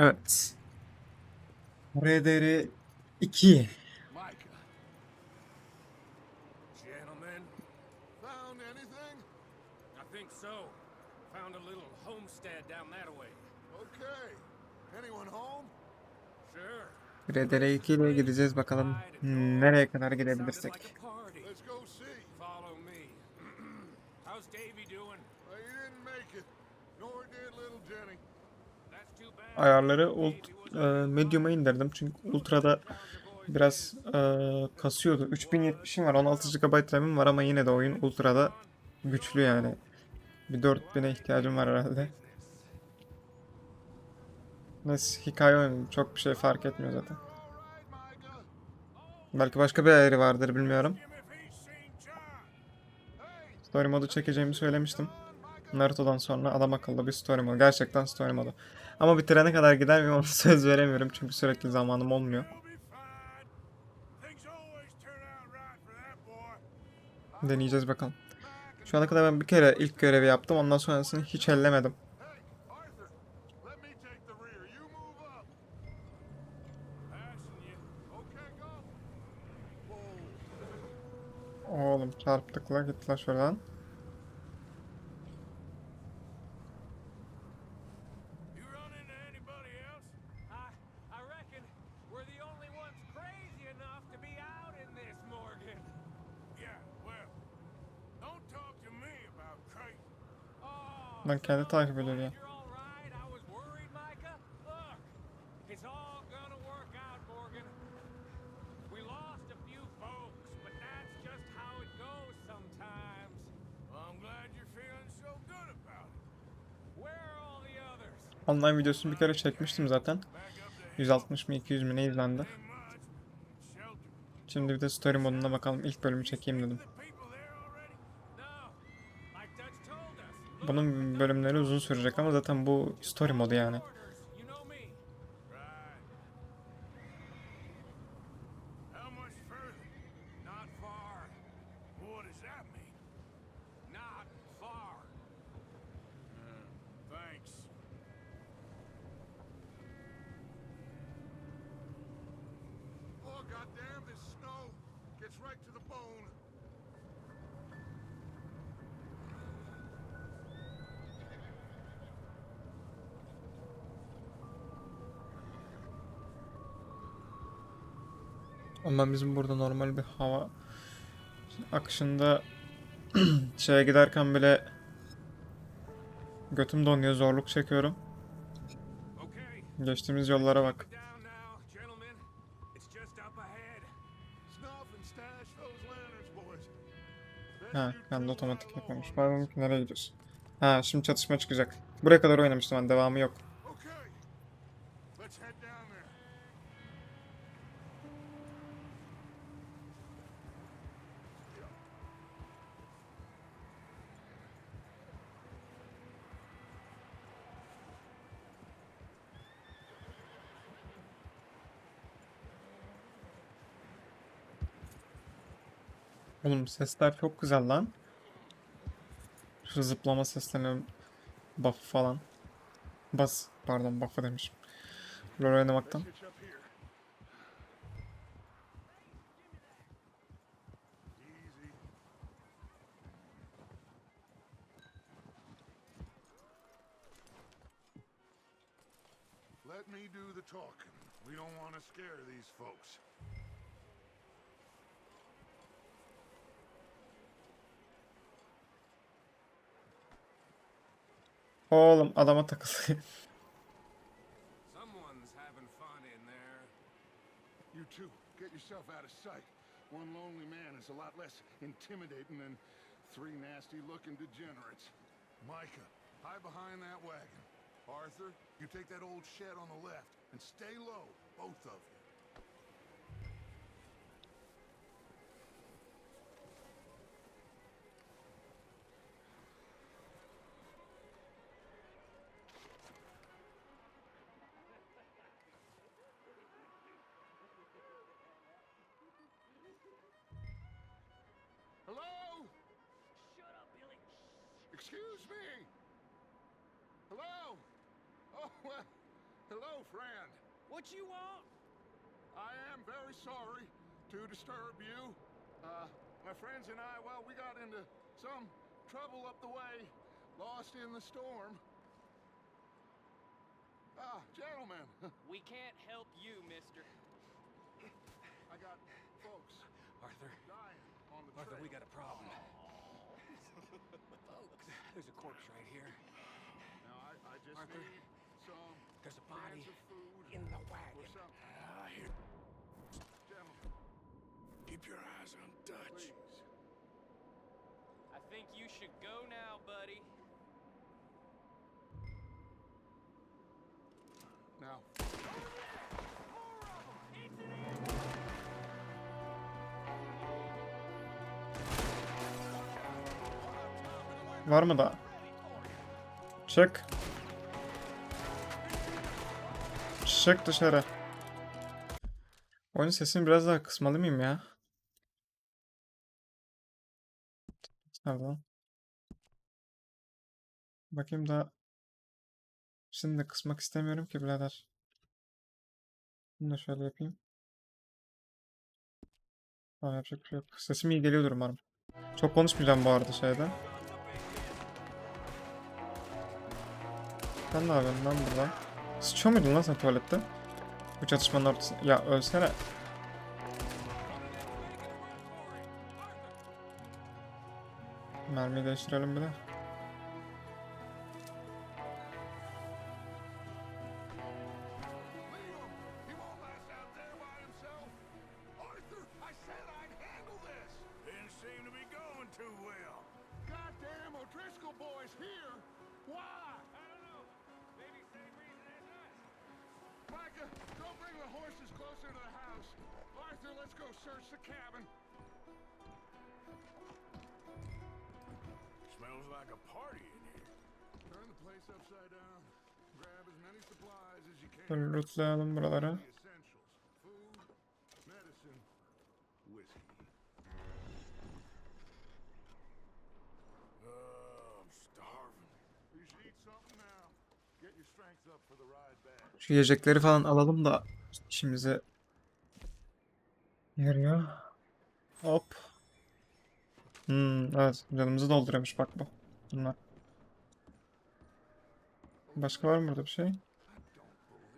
Evet. RDR 2. Micah. Gentlemen, Found anything? I think so. Found a little homestead down that way. Okay. Anyone home? Sure. RDR 2 ile gideceğiz bakalım nereye kadar gidebilirsek. like a party. Let's go see. Follow me. How's Davy doing? Uh, he didn't make it. Nor did little Jenny. That's too bad. Ayarları ult, e, medium'a indirdim çünkü ultra'da biraz e, kasıyordu. 3070'im var 16 GB RAM'im var ama yine de oyun ultra'da güçlü yani. Bir 4000'e ihtiyacım var herhalde. Neyse hikaye oyunu çok bir şey fark etmiyor zaten. Belki başka bir ayarı vardır bilmiyorum. Story modu çekeceğimi söylemiştim. Naruto'dan sonra adam akıllı bir story modu. Gerçekten story modu. Ama bitirene kadar gider miyim söz veremiyorum çünkü sürekli zamanım olmuyor. Deneyeceğiz bakalım. Şu ana kadar ben bir kere ilk görevi yaptım. Ondan sonrasını hiç ellemedim. Arthur. Let me take the rear. You move up. Passing you. Okay, go. Whoa. Oğlum çarptıkla git la şuradan. You run into anybody else? I, I reckon we're the only ones crazy enough to be out in this, Morgan. Yeah, well, don't talk to me about crazy. Oh, Lan kendi so takip ediyor glad ya. You're all right. I was worried, Micah. Look, it's all gonna work out, Morgan. We lost a few folks, but that's just how it goes sometimes. Well, I'm glad you're feeling so good about it. Where are all the others? Online videosunu bir kere çekmiştim zaten. Back up the 160 mı 200 mü ne izlendi. Şimdi bir de story moduna bakalım. İlk bölümü çekeyim dedim. Bunun bölümleri uzun sürecek ama zaten bu story modu yani. Oh, goddamn, this snow gets right to the bone. Ama bizim burada normal bir hava akışında şeye giderken bile götüm donuyor, zorluk çekiyorum. Geçtiğimiz yollara bak. Ha, kendi otomatik yapmamış. Pardon ki nereye gidiyorsun? Ha, şimdi çatışma çıkacak. Buraya kadar oynamıştım ben, devamı yok. Okay. Let's head down there. Oğlum sesler çok güzel lan. Şu zıplama seslerinin buff falan. Bas, pardon buff'ı demişim. LoL oynamaktan. Let me do the talking. We don't want to scare these folks. Oğlum adama takıldı. Someone's having fun in there. You two, get yourself out of sight. One lonely man is a lot less intimidating than three nasty-looking degenerates. Micah, hide behind that wagon. Arthur, you take that old shed on the left and stay low, both of you. Excuse me. Hello? Oh, well, Hello, friend. What you want? I am very sorry to disturb you. Uh, my friends and I, well, we got into some trouble up the way, lost in the storm. Ah, gentlemen, We can't help you, mister. I got folks Arthur, dying on the Arthur, trail. we got a problem. Folks, there's a corpse right here. Now, I, I just Arthur, need some There's a body food in the wagon. something. Ah, here. Gentlemen, Keep your eyes on Dutch. please. I think you should go now, buddy. Now, Var mı daha? Çık. Çık dışarı. Oyun sesini biraz daha kısmalı mıyım ya? Pardon. Bakayım da. Şimdi de kısmak istemiyorum ki birader. Bunu da şöyle yapayım. Tamam yapacak bir şey yok. Sesim iyi geliyordur umarım. Çok konuşmayacağım bu arada şeyde. Sen ne yapıyorsun lan burada? Sıçıyor muydun lan sen tuvalette? Bu çatışmanın ortasında. Ya ölsene. Mermiyi değiştirelim bir de. Closer to the house. Arthur, let's go search the cabin. Smells like a party in here. Turn the place upside down. Grab as many supplies as you can. Şöyle lootlayalım buraları. Food, medicine, whiskey. Oh, I'm starving. You should eat something now. Get your strength up for the ride back. Şu yiyecekleri falan alalım da işimize yarıyor. Hop. Hmm, evet canımızı dolduruyormuş bak bu. Bunlar. Başka var mı burada bir şey?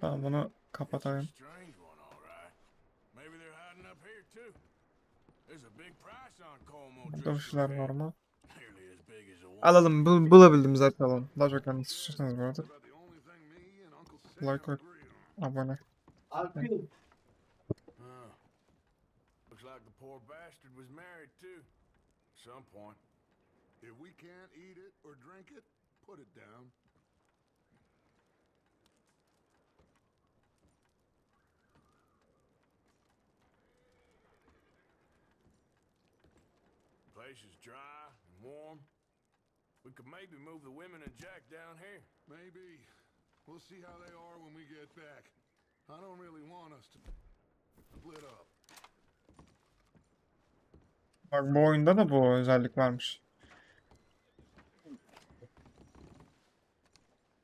Tamam bunu kapatalım. Burada bir şeyler var mı? Alalım bul bulabildiğimiz zaten alalım. Daha çok istiyorsanız bu arada. The only thing poor bastard was married too. At some point. If we can't eat it or drink it, put it down. Place is dry and warm. We could maybe move the women and Jack down here. Maybe. We'll see how they are when we get back. I don't really want us to split up. Bak bu oyunda da bu özellik varmış.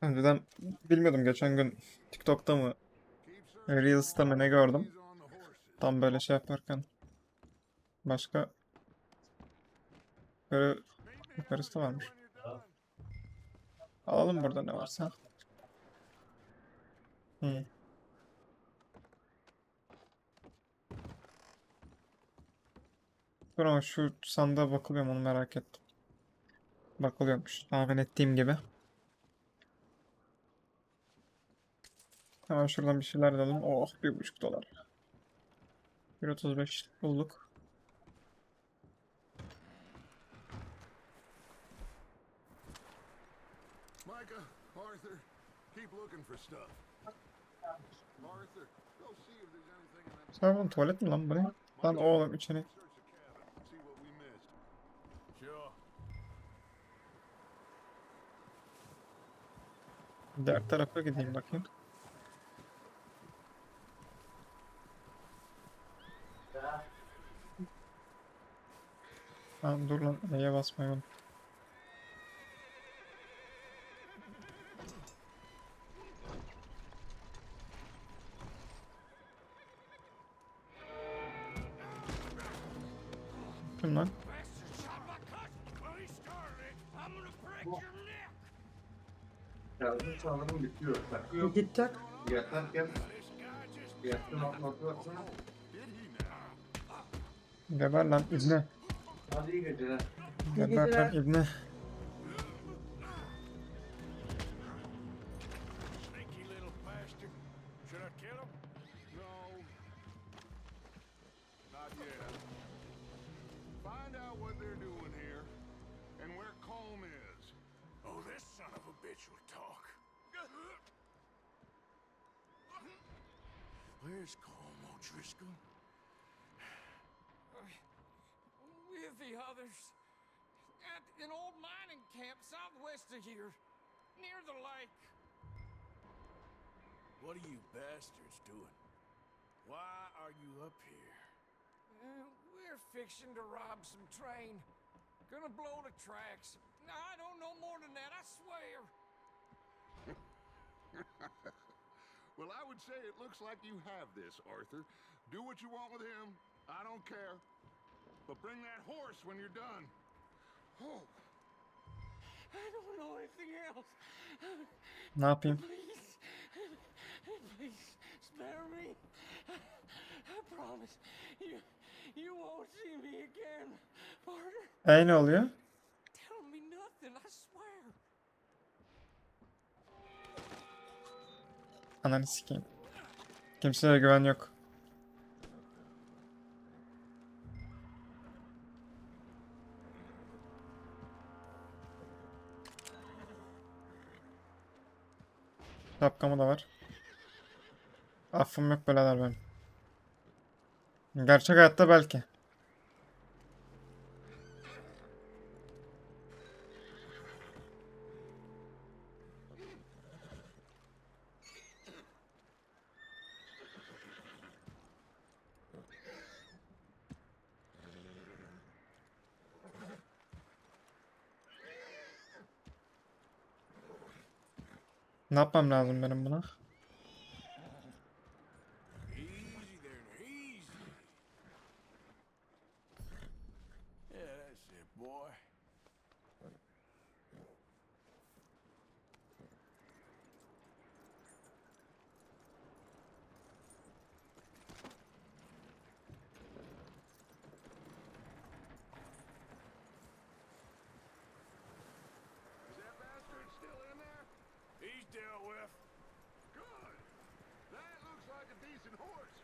Önceden bilmiyordum geçen gün TikTok'ta mı Reels'ta mı ne gördüm. Tam böyle şey yaparken. Başka böyle yukarısı da varmış. Alalım burada ne varsa. Hı. Dur ama şu sandığa bakılıyorum onu merak ettim. Bakılıyormuş. Tahmin ettiğim gibi. Hemen şuradan bir şeyler alalım. Oh bir buçuk dolar. 1.35 bulduk. Micah, Arthur, keep looking for stuff. Arthur, go see if there's anything in that. Sen oğlum tuvalet mi lan bu ne? Lan oğlum içini. Diğer tarafa gideyim bakayım. Lan dur lan E'ye basmayı Git tak. Yatarken yattım atması baksana. Geber lan ibne. Hadi iyi geceler. Geber lan ibne. Colm O'Driscoll? With the others. At an old mining camp southwest of here. Near the lake. What are you bastards doing? Why are you up here? Uh, we're fixing to rob some train. Gonna blow the tracks. No, I don't know more than that, I swear. Well, I would say it looks like you have this, Arthur. Do what you want with him. I don't care. But bring that horse when you're done. Oh, I don't know anything else. Ne yapayım? Please, please spare me. I promise you, you won't see me again, partner. E ne oluyor? Tell me nothing, I Ananı sikeyim. Kimseye güven yok. Şapkamı da var. Affım yok birader benim. Gerçek hayatta belki. Ne yapmam lazım benim buna? Like a decent horse.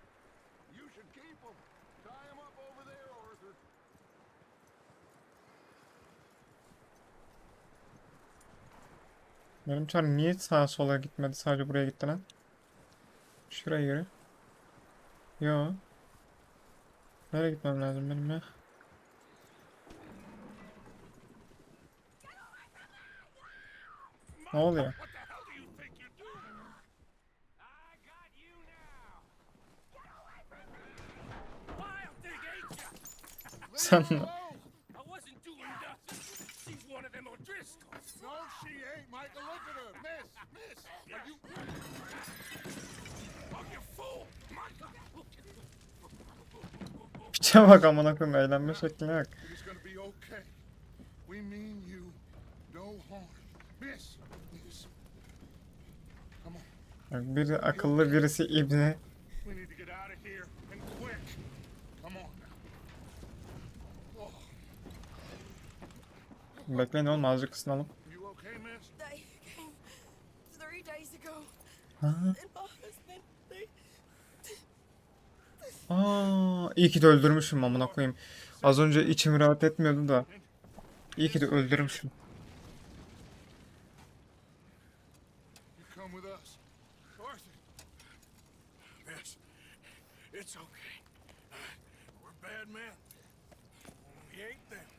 You should keep him. Tie him up over there, Arthur. Benim çar niye sağa sola gitmedi sadece buraya gitti lan? Şuraya göre. Yo. Nereye gitmem lazım benim ya? Ne oluyor? You fool! piçe bak amına koyayım eğlenme şekline bak. It is gonna be okay. We mean you no harm. Miss, miss. Come on. Bak Biri akıllı birisi ibne. We need to get out of here and quick. Come on now. Oh, Bekleyin oğlum azıcık ısınalım. Ha? Aa, iyi ki de öldürmüşüm amına koyayım. Az önce içim rahat etmiyordu da. İyi ki de öldürmüşüm. İt's okay. We're bad men. We ain't them.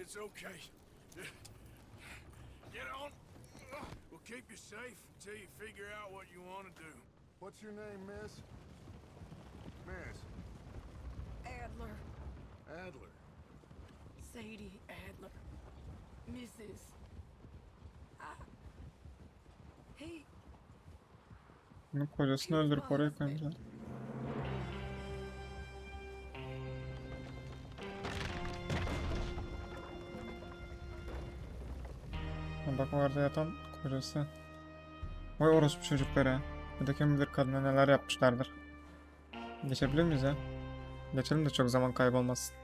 It's okay. Get on. We'll keep you safe until you figure out what you want to do. What's your name, miss? Miss Adler, Adler. Sadie Adler, Mrs. I, he, Bunun kocasını öldürüp oraya koymuşlar. Orada yatan kocası. Vay orospu çocukları. Bir de kim bilir kadına neler yapmışlardır. Geçebilir miyiz ya? Geçelim de çok zaman kaybolmasın.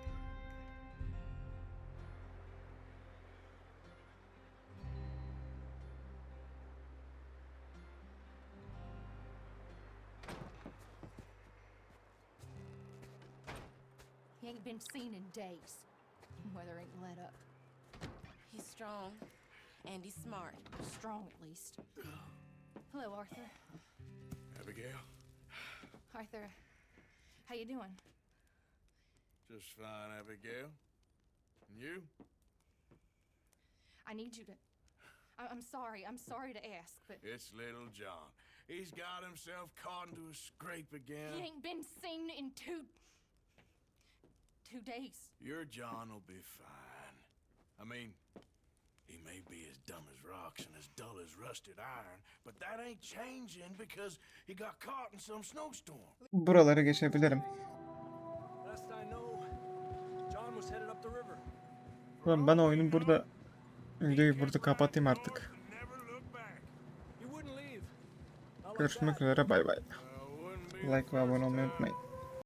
He ain't been seen in days. Weather ain't let up. He's strong and he's smart. Strong, at least. Hello, Arthur. Abigail? Arthur, how you doing? Just fine, Abigail. And you? I need you to. I- I'm sorry. I'm sorry to ask, but It's little John. He's got himself caught into a scrape again. he ain't been seen in two. two days. Your John will be fine. I mean, he may be as dumb as rocks and as dull as rusted iron, but that ain't changing because he got caught in some snowstorm. Buraları geçebilirim. Last I know, John was headed up the river. Ulan ben oyunu burada videoyu burada kapatayım artık. Görüşmek üzere bay bay. Like ve abone olmayı unutmayın.